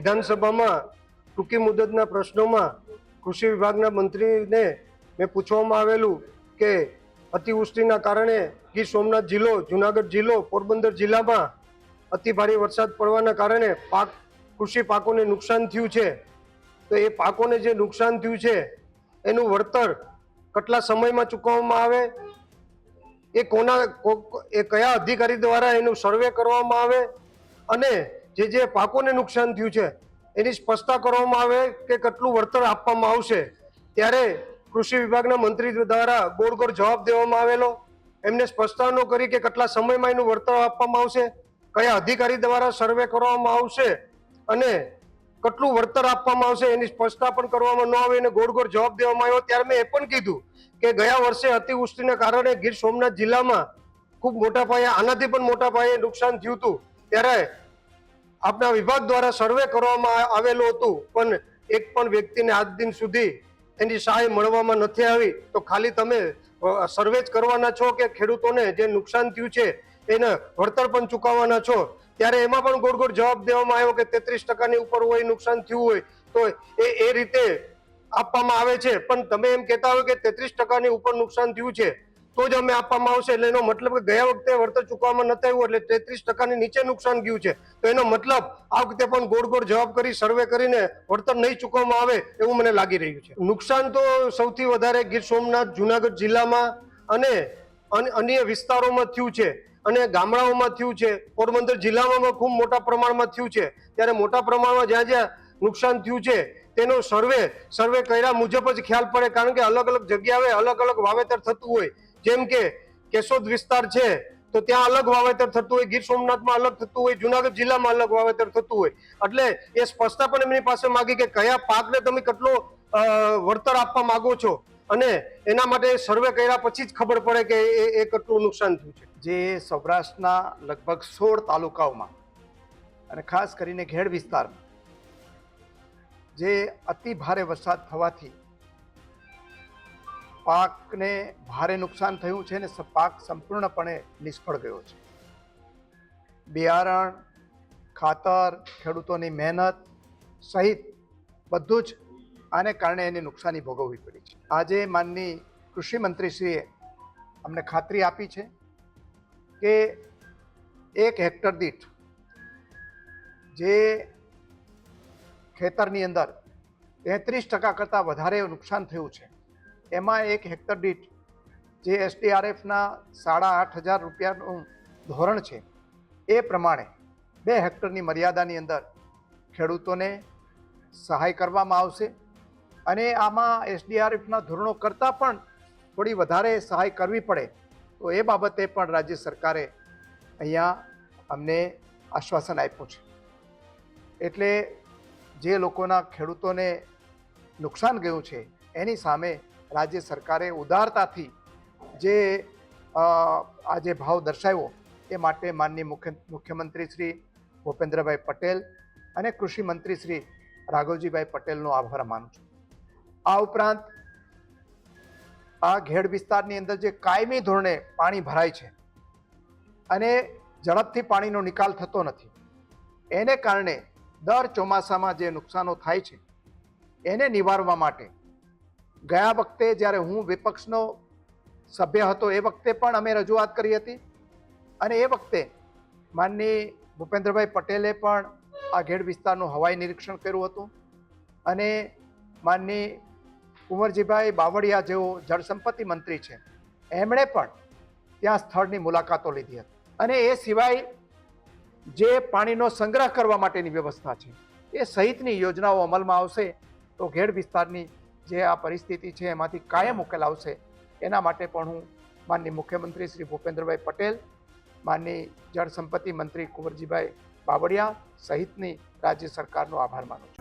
વિધાનસભામાં ટૂંકી મુદતના પ્રશ્નોમાં કૃષિ વિભાગના મંત્રીને મેં પૂછવામાં આવેલું કે અતિવૃષ્ટિના કારણે ગીર સોમનાથ જિલ્લો, જુનાગઢ જિલ્લો, પોરબંદર જિલ્લામાં અતિ ભારે વરસાદ પડવાના કારણે પાક, કૃષિ પાકોને નુકસાન થયું છે. તો એ પાકોને જે નુકસાન થયું છે, એનું વળતર કેટલા સમયમાં ચૂકવવામાં આવે? એ કોના એ કયા અધિકારી દ્વારા એનું સર્વે કરવામાં આવે? અને જે જે પાકોને નુકસાન થયું છે, એની સ્પષ્ટતા કરવામાં આવે કે કેટલું વળતર આપવામાં આવશે, ત્યારે કૃષિ વિભાગના મંત્રી દ્વારા ગોળ ગોળ જવાબ દેવામાં આવેલો. એમને સ્પષ્ટતા ન કરી કે કેટલા સમયમાં એનું વળતર આપવામાં આવશે, કયા અધિકારી દ્વારા સર્વે કરવામાં આવશે, અને કેટલું વળતર આપવામાં આવશે એની સ્પષ્ટતા પણ કરવામાં ન આવે અને ગોળ ગોળ જવાબ દેવામાં આવ્યો. ત્યારે મેં એ પણ કીધું કે ગયા વર્ષે અતિવૃષ્ટિને કારણે ગીર સોમનાથ જિલ્લામાં ખૂબ મોટા પાયે, આનાથી પણ મોટા પાયે નુકસાન થયું હતું. ત્યારે આપના વિભાગ દ્વારા સર્વે કરવામાં આવેલું હતું, પણ એક પણ વ્યક્તિને આજ દિન સુધી એની સહાય મળવામાં નથી આવી. તો ખાલી તમે સર્વે જ કરવાના છો કે ખેડૂતોને જે નુકસાન થયું છે, એને વળતર પણ ચૂકવવાના છો? ત્યારે એમાં પણ ગોળ ગોળ જવાબ દેવામાં આવ્યો કે તેત્રીસ ટકાની ઉપર હોય, નુકસાન થયું હોય, તો એ એ રીતે આપવામાં આવે છે. પણ તમે એમ કહેતા હોય કે તેત્રીસ ટકાની ઉપર નુકસાન થયું છે. તો જ અમે આપવામાં આવશે એટલે એનો મતલબ કે ગયા વખતે વળતર ચૂકવામાં નથી આવ્યું એટલે તેત્રીસ ટકાની નીચે નુકસાન ગયું છે. તો એનો મતલબ આ વખતે પણ ગોળ ગોળ જવાબ કરી સર્વે કરીને વળતર નહીં ચૂકવવામાં આવે એવું મને લાગી રહ્યું છે. નુકસાન તો સૌથી વધારે ગીર સોમનાથ, જુનાગઢ જિલ્લામાં અન- અન્ય વિસ્તારોમાં થયું છે અને ગામડાઓમાં થયું છે. પોરબંદર જિલ્લામાં ખૂબ મોટા પ્રમાણમાં થયું છે. ત્યારે મોટા પ્રમાણમાં જ્યાં જ્યાં નુકસાન થયું છે તેનો સર્વે સર્વે કર્યા મુજબ જ ખ્યાલ પડે. કારણ કે અલગ અલગ જગ્યાએ અલગ અલગ વાવેતર થતું હોય. જેમ કે કેશોદ વિસ્તાર છે, તો ત્યાં અલગ વાવેતર થતું હોય, ગીર સોમનાથમાં અલગ થતું હોય, જુનાગઢ જિલ્લામાં અલગ વાવેતર થતું હોય. એટલે એ સ્પષ્ટતા પણ એમની પાસે માગી કે કયા પાકને તમે કેટલો વળતર આપવા માંગો છો? અને એના માટે સર્વે કર્યા પછી જ ખબર પડે કે એ એ કેટલું નુકસાન થયું છે. જે સૌરાષ્ટ્રના લગભગ સોળ તાલુકાઓમાં અને ખાસ કરીને ઘેડ વિસ્તારમાં જે અતિ ભારે વરસાદ થવાથી પાકને ભારે નુકસાન થયું છે અને પાક સંપૂર્ણપણે નિષ્ફળ ગયો છે. બિયારણ, ખાતર, ખેડૂતોની મહેનત સહિત બધું જ આને કારણે એની નુકસાની ભોગવવી પડી છે. આજે માનની કૃષિમંત્રીશ્રીએ અમને ખાતરી આપી છે કે એક હેક્ટર દીઠ જે ખેતરની અંદર તેત્રીસ ટકા કરતાં વધારે નુકસાન થયું છે એમાં એક હેક્ટર દીઠ જે એસડીઆરએફના સાડા આઠ હજાર રૂપિયાનું ધોરણ છે, એ પ્રમાણે બે હેક્ટરની મર્યાદાની અંદર ખેડૂતોને સહાય કરવામાં આવશે અને આમાં એસડીઆરએફના ધોરણો કરતાં પણ થોડી વધારે સહાય કરવી પડે, તો એ બાબતે પણ રાજ્ય સરકારે અહીંયા અમને આશ્વાસન આપ્યું છે. એટલે જે લોકોના ખેડૂતોને નુકસાન ગયું છે, એની સામે રાજ્ય સરકારે ઉદારતાથી જે આજે ભાવ દર્શાવ્યો એ માટે માનનીય મુખ્ય, મુખ્યમંત્રી શ્રી ભૂપેન્દ્રભાઈ પટેલ અને કૃષિ મંત્રી શ્રી રાઘવજીભાઈ પટેલનો આભાર માનું છું. આ ઉપરાંત, આ ઘેડ વિસ્તારની અંદર જે કાયમી ધોરણે પાણી ભરાય છે અને ઝડપથી પાણીનો નિકાલ થતો નથી, એને કારણે દર ચોમાસામાં જે નુકસાનો થાય છે, એને નિવારવા માટે ગયા વખતે જ્યારે હું વિપક્ષનો સભ્ય હતો, એ વખતે પણ અમે રજૂઆત કરી હતી. અને એ વખતે માનની ભૂપેન્દ્રભાઈ પટેલે પણ આ ઘેડ વિસ્તારનું હવાઈ નિરીક્ષણ કર્યું હતું. અને માનની કુંવરજીભાઈ બાવળિયા જેઓ જળસંપત્તિ મંત્રી છે, એમણે પણ ત્યાં સ્થળની મુલાકાતો લીધી હતી. અને એ સિવાય જે પાણીનો સંગ્રહ કરવા માટેની વ્યવસ્થા છે, એ સહિતની યોજનાઓ અમલમાં આવશે તો ઘેડ વિસ્તારની જે આ પરિસ્થિતિ છે એમાંથી કાયમ ઉકેલ આવશે, એના માટે પણ હું માનની મુખ્યમંત્રી શ્રી ભૂપેન્દ્રભાઈ પટેલ માનની જળસંપત્તિ મંત્રી કુંવરજીભાઈ બાવળિયા સહિતની રાજ્ય સરકારનો આભાર માનું છું.